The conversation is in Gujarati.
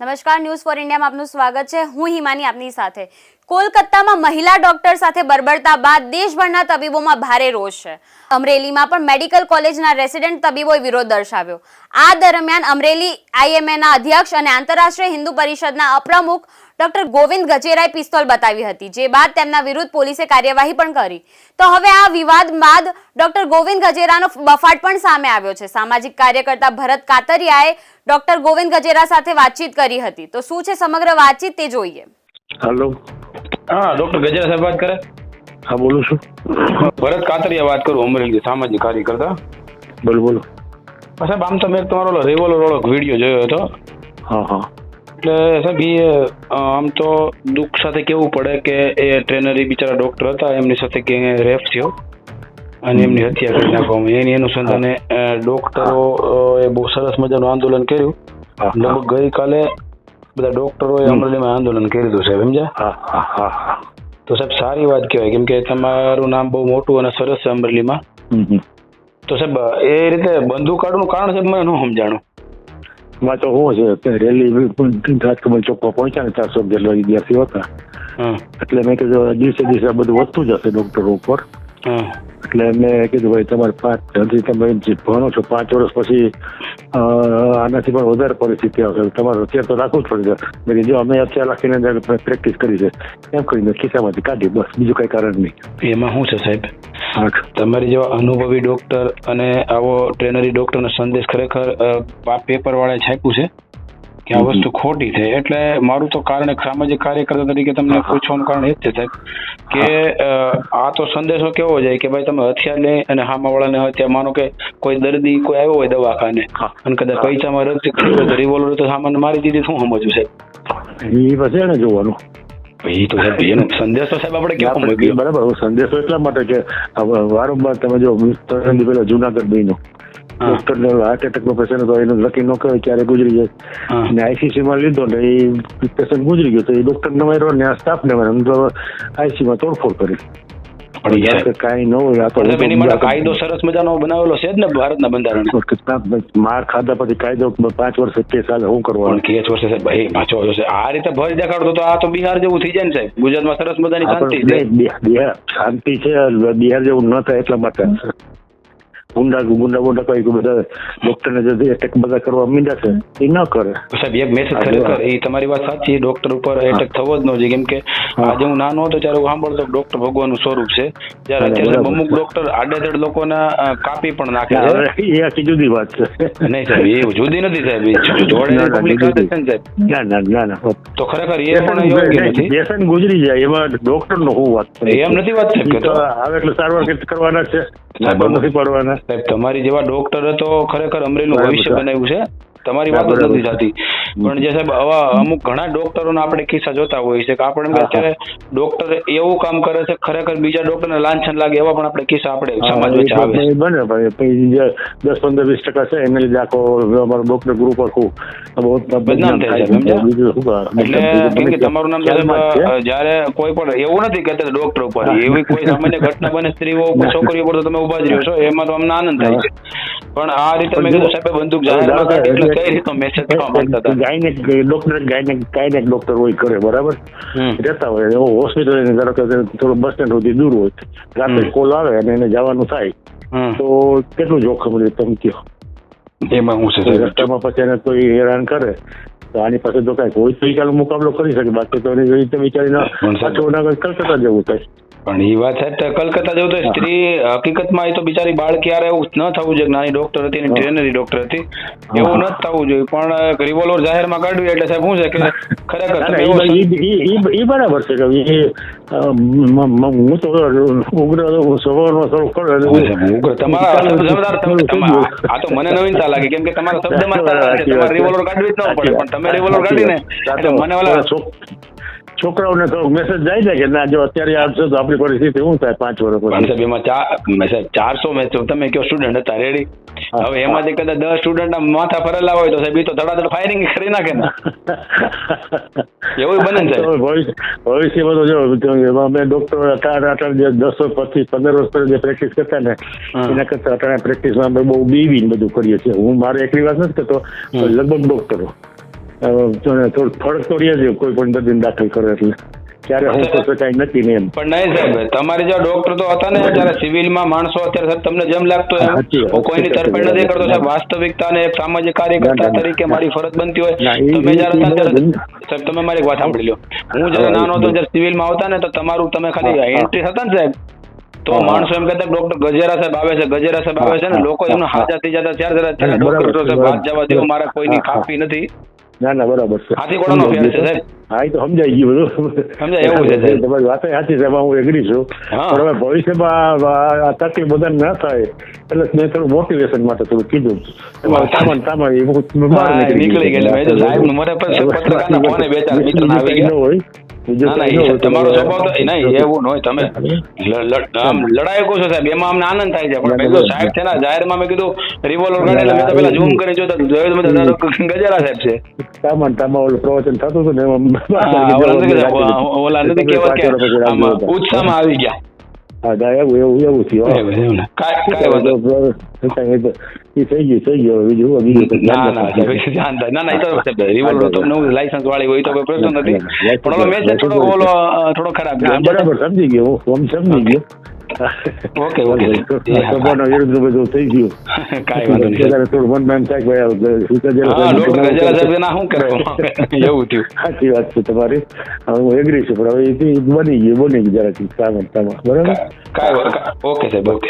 નમસ્કાર, ન્યૂઝ ફોર ઇન્ડિયામાં આપનું સ્વાગત છે. હું હિમાની આપની સાથે. કોલકાતામાં મહિલા ડોક્ટર સાથે બરબડતા બાદ દેશભરના તબીબોમાં ભારે રોષ છે. અમરેલીમાં પણ મેડિકલ કોલેજના રેસિડેન્ટ તબીબોએ વિરોધ દર્શાવ્યો. આ દરમિયાન અમરેલી આઈએમએના અધ્યક્ષ અને આંતરરાષ્ટ્રીય હિન્દુ પરિષદના અપ્રમુખ ડોક્ટર ગોવિંદ ગજેરાએ પિસ્તોલ બતાવી હતી જે બાદ તેમના વિરુદ્ધ પોલીસે કાર્યવાહી પણ કરી. તો હવે આ વિવાદ બાદ ડોક્ટર ગોવિંદ ગજેરાનો બફાટ પણ સામે આવ્યો છે. સામાજિક કાર્યકર્તા ભરત કાતરિયાએ ડોક્ટર ગોવિંદ ગજેરા સાથે વાતચીત કરી હતી. તો શું છે સમગ્ર વાતચીત તે જોઈએ. હેલો. હા ડોક્ટર ગજેરા સાહેબ વાત કરે? હા બોલું છું. ભરત કાતરિયા વાત કરું અમરેલી સામાજિક કાર્યકર્તા? બોલો બોલો. સાહેબ આમ તમે તમારો રેવોલર રોળો વીડિયો જોયો હતો. હા હા. એટલે સાહેબ એ આમ તો દુઃખ સાથે કેવું પડે કે એ ટ્રેનર એ બિચારા ડોક્ટર હતા એમની સાથે કે રેફ થયો અને એમની હત્યા કરી નાખવામાં. એની અનુસંધાને ડોક્ટરો એ બહુ સરસ મજાનું આંદોલન કર્યું. લગભગ ગઈકાલે બધા ડોક્ટરોએ અમરેલીમાં આંદોલન કર્યું સાહેબ સમજ્યા? તો સાહેબ સારી વાત કહેવાય કેમ કે તમારું નામ બહુ મોટું અને સરસ છે અમરેલીમાં. તો સાહેબ એ રીતે બંદૂક કાઢવાનું કારણ સાહેબ મને ન સમજાણું. એમાં તો હું છે રેલી રાજકમલ ચોકમાં પહોંચ્યા ને ચારસો જેટલા વિદ્યાર્થીઓ હતા એટલે મેં કીધું દિવસે દિવસે બધું વધતું જશે ડોક્ટરો ઉપર એટલે મેં કીધું ભાઈ તમારે પાંચ હજી તમે ભણો છો પાંચ વર્ષ પછી આનાથી પણ વધારે પરિસ્થિતિ આવશે. તમારે અત્યારે તો રાખવું જ પડશે. મેં કીધું અમે અત્યારે રાખીને પ્રેક્ટિસ કરી છે. એમ કરીને ખિસ્સામાંથી કાઢી બસ. બીજું કઈ કારણ નહીં. એમાં શું છે સાહેબ? તમારી જેવા અનુભવી ડોક્ટર અને આવો ટ્રેનરી ડોક્ટરનો સંદેશ ખરેખર પેપરવાળાએ છાપ્યું છે? કે આ વસ્તુ ખોટી છે. એટલે મારું તો કારણ એક સામાજિક કાર્યકર્તા તરીકે તમને. પૂછવાનું કારણ એ જ છે સાહેબ કે આ તો સંદેશો કેવો જાય કે ભાઈ તમે હથિયાર લે અને હામાવાળાને હથિયાર માનો કે કોઈ દર્દી કોઈ આવ્યો હોય દવાખાને અને કદાચ પૈસામાં રક્ત થયું હોય તો રિવોલ્વર તો સામાન મારી દીધી શું સમજવું સાહેબ? એ પછી એને જોવાનું. એ તો સાહેબ એનો સંદેશો સાહેબ આપણે કેવો આપણે બરાબર સંદેશો એટલા માટે કે વારંવાર તમે જો ત્રણ દી જુનાગઢ હા. ડોક્ટર ને હાર્ટ એટેક નો પેશન્ટ હતો એને લકી ન કહેવાય ક્યારે ગુજરી જાય. હા. અને આઈસીસી માં લીધો ને એ પેશન્ટ ગુજરી ગયો તો એ ડોક્ટર ને માર્યો ને આ સ્ટાફ ને માર્યો આઈસી માં તોડફોડ કરી. ન કાયદો સરસ મજાનો બનાવેલો છે જ ને ભારતના બંધારણ. માર ખાધા પછી કાયદો પાંચ વર્ષ કેસ હાલે પણ કરવાનું કેસ વર્ષે સાહેબ ભાઈ પાછો આ રીતે ભય દેખાડતો તો આ તો બિહાર જેવું થઈ જાય ને સાહેબ. ગુજરાતમાં સરસ મજાની શાંતિ શાંતિ છે બિહાર જેવું ન થાય એટલા માટે. ગુંડા ગુંડા ગુંડા કઈ બધા ડોક્ટર ને જે એટેક બધા કરવા મીંડા છે એ ન કરે. સાહેબ એક મેસેજ ખરેખર એ તમારી વાત સાચી ડોક્ટર ઉપર એટેક થવો જ ન જોઈએ. કેમ કે આજે હું નાનો હતો ત્યારે હું સાંભળતો ડોક્ટર ભગવાનનું સ્વરૂપ છે. જ્યારે અત્યારે અમુક ડોક્ટર આડેધડ લોકોના કાપી પણ નાખે છે. એ આખી જુદી વાત છે. નહીં સાહેબ એ જુદી નથી સાહેબ. જોડે પબ્લિક સાહેબ? ના ના ના ના. તો ખરેખર એ પણ યોગ્ય નથી? પેશન્ટ ગુજરી જાય એમાં ડોક્ટર નો હું વાત એમ નથી વાત સાહેબ આવે એટલે સારવાર કરવાના છે. લાંબા નથી પડવાના. સાહેબ તમારી જેવા ડોક્ટર તો ખરેખર અમરેલીનું ભવિષ્ય. બનાવ્યું છે. તમારી વાત નથી થતી પણ જે સાહેબ આવા અમુક ઘણા ડોક્ટરોના આપણે કિસ્સા જોતા હોઈએ છે કે આપણે. અત્યારે ડોક્ટર એવું કામ કરે છે ખરેખર બીજા ડોક્ટરને લાંછન લાગે એવા પણ આપણે કિસ્સા આપણે સમાજ વચ્ચે આવે છે. બને ભાઈ જે દસ પંદર વીસ ટકા છે એને લીધે આખો અમારો ડોક્ટર ગ્રુપ આખું બદનામ થાય છે? એટલે કે તમારું નામ. સાહેબ જયારે કોઈ પણ એવું નથી કે ડોક્ટર ઉપર. એવી કોઈ સામાન્ય ઘટના બને સ્ત્રીઓ ઉપર છોકરીઓ ઉપર તો તમે ઊભા જ રહ્યો છો એમાં તો અમને આનંદ થાય છે. પણ આ રીતે મેં કીધું સાહેબ બંદૂક જાહેરમાં કાઢી એટલે કઈ રીતનો મેસેજ કરવા માંગતા હતા? Gynaec doctor gynaec gynaec doctor હોય કરે બરાબર. રહેતા હોય એવો હોસ્પિટલ ધારો કે થોડું બસ સ્ટેન્ડ સુધી દૂર હોય રાત્રે કોલ આવે અને એને જવાનું થાય તો કેટલું જોખમ રહે તમે કહો એમાં હું છે રસ્તામાં પછી એને કોઈ હેરાન કરે તો આની પાસે તો કઈ કોઈ તો ચાલો મુકાબલો કરી શકે બાકી તો એની રીતે વિચારીને પાછું ના કલકત્તા જવું થાય. પણ એ વાત છે કલકત્તા જવું તો સ્ત્રી હકીકતમાં એ તો બિચારી બાળ ક્યારે એવું ન થવું જોઈએ. કે નાની ડોક્ટર હતી ટ્રેનરી ડોક્ટર હતી. એવું ન થવું જોઈએ. પણ રિવોલ્વર જાહેરમાં કાઢવી એટલે સાહેબ શું છે કે ખરેખર ઈ બરાબર છે કે હું તો ઉગ્ર સ્વભાવનો થોડો. તમારા તમે- આ તો મને નવીનતા લાગી. કેમ કે તમારા શબ્દમાં રિવોલ્વર કાઢવી જ ન પડે. પણ તમે રિવોલ્વર કાઢીને મને ઓલા છોકરાઓને થોડોક મેસેજ જાય છે કે ના જો અત્યારે આવશે તો આપણી પરિસ્થિતિ શું થાય પાંચ વર્ષ પછી? સાહેબ એમાં ચાર ચારસો મેચ તમે કયો સ્ટુડન્ટ હતા રેડી હવે એમાંથી કદાચ દસ સ્ટુડન્ટ માથા ફરેલા હોય તો સાહેબ એ તો ધડાધડ ફાયરિંગ કરી નાખે ને. એવું બને ને સાહેબ? ભવિષ્યમાં તો જો અમે ડોક્ટર અઢાર અઢાર જે દસ વર્ષ પચીસ પંદર વર્ષ પછી જે પ્રેક્ટિસ કરતા ને એના કરતા અટાણે પ્રેક્ટિસમાં અમે બહુ બીવીને બધું કરીએ છીએ. હું મારે એકલી વાત નથી કરતો લગભગ ડોક્ટરો થોડું ફરક તો રહે છે કોઈ પણ દર્દીને દાખલ કરે એટલે. ત્યારે હું તો કઈ નથી ને એમ. પણ નહીં સાહેબ તમારે જો ડોક્ટર તો હતા ને જ્યારે સિવિલમાં માણસો અત્યારે સાહેબ તમને જેમ લાગતો એમ. કોઈની તરફેણ નથી કરતો સાહેબ. વાસ્તવિકતા એક સામાજિક કાર્યકર્તા ના, ના, તરીકે મારી ફરજ બનતી હોય. તમે જયારે હતા ત્યારે સાહેબ તમે મારી વાત સાંભળી લો હું જયારે નાનો હતો જયારે સિવિલમાં આવતા ને તો તમારું તમે ખાલી. એન્ટ્રી હતા ને સાહેબ તો. માણસો એમ કહેતા ડોક્ટર ગજેરા સાહેબ આવે છે ગજેરા સાહેબ આવે છે ને લોકો એમને હાજર. થઈ જતા ત્યારે ત્યારે ત્યારે ડોક્ટર સાહેબ વાત જવા દેવું મારા કોઈની હા. નથી. ના ના બરાબર છે હાથી ઘોડાનો ફેર છે, સાહેબ. હા એ તો સમજાઈ ગયું બધું સમજાય એવું છે, સાહેબ. તમારી વાત સાચી છે હું એગ્રી છું. પણ હવે ભવિષ્યમાં આ તકલીફ બધાને ના થાય એટલે મેં થોડું મોટિવેશન માટે થોડું કીધું તમારે સામાન સામાન નીકળી ગયેલા મને પણ પત્રકારના ફોને બે ચાર મિત્ર આવી ગયા. તમારો સ્વભાવ તો નહીં એવું ન હોય તમે લ- લ- આમ લડાયકો છો સાહેબ એમાં અમને આનંદ થાય છે. પણ મેં સાહેબ છે ને જાહેરમાં મેં કીધું રિવોલ્વર કાઢે એટલે મેં પેલા ઝૂમ કરી જોતા જોયું ગજેરા સાહેબ છે. ઓલું પ્રવચન થતું હતું ને ઓલા નથી ઉત્સાહમાં આવી ગયા. ધ્યાન થાય. ના ના તો સાહેબ, રિવોલ્વર તો નવું લાયસન્સ વાળી હોય તો કોઈ પ્રશ્ન નથી પણ મેસેજ થોડો ઓલો થોડો ખરાબ બરાબર સમજી ગયો હું સમજી ગયો ઓકે, ઓકે. સ્વભાવના વિરુદ્ધ બધું થઈ ગયું કાંઈ વાંધો નહીં ત્યારે થોડું મનમાં એમ થાય ભાઈ ના શું કરે એવું થયું સાચી વાત છે તમારી હવે હું એગ્રી છું પણ હવે એ બની ગયું બની ગયું જરાક સામાન બરાબર ઓકે સાહેબ ઓકે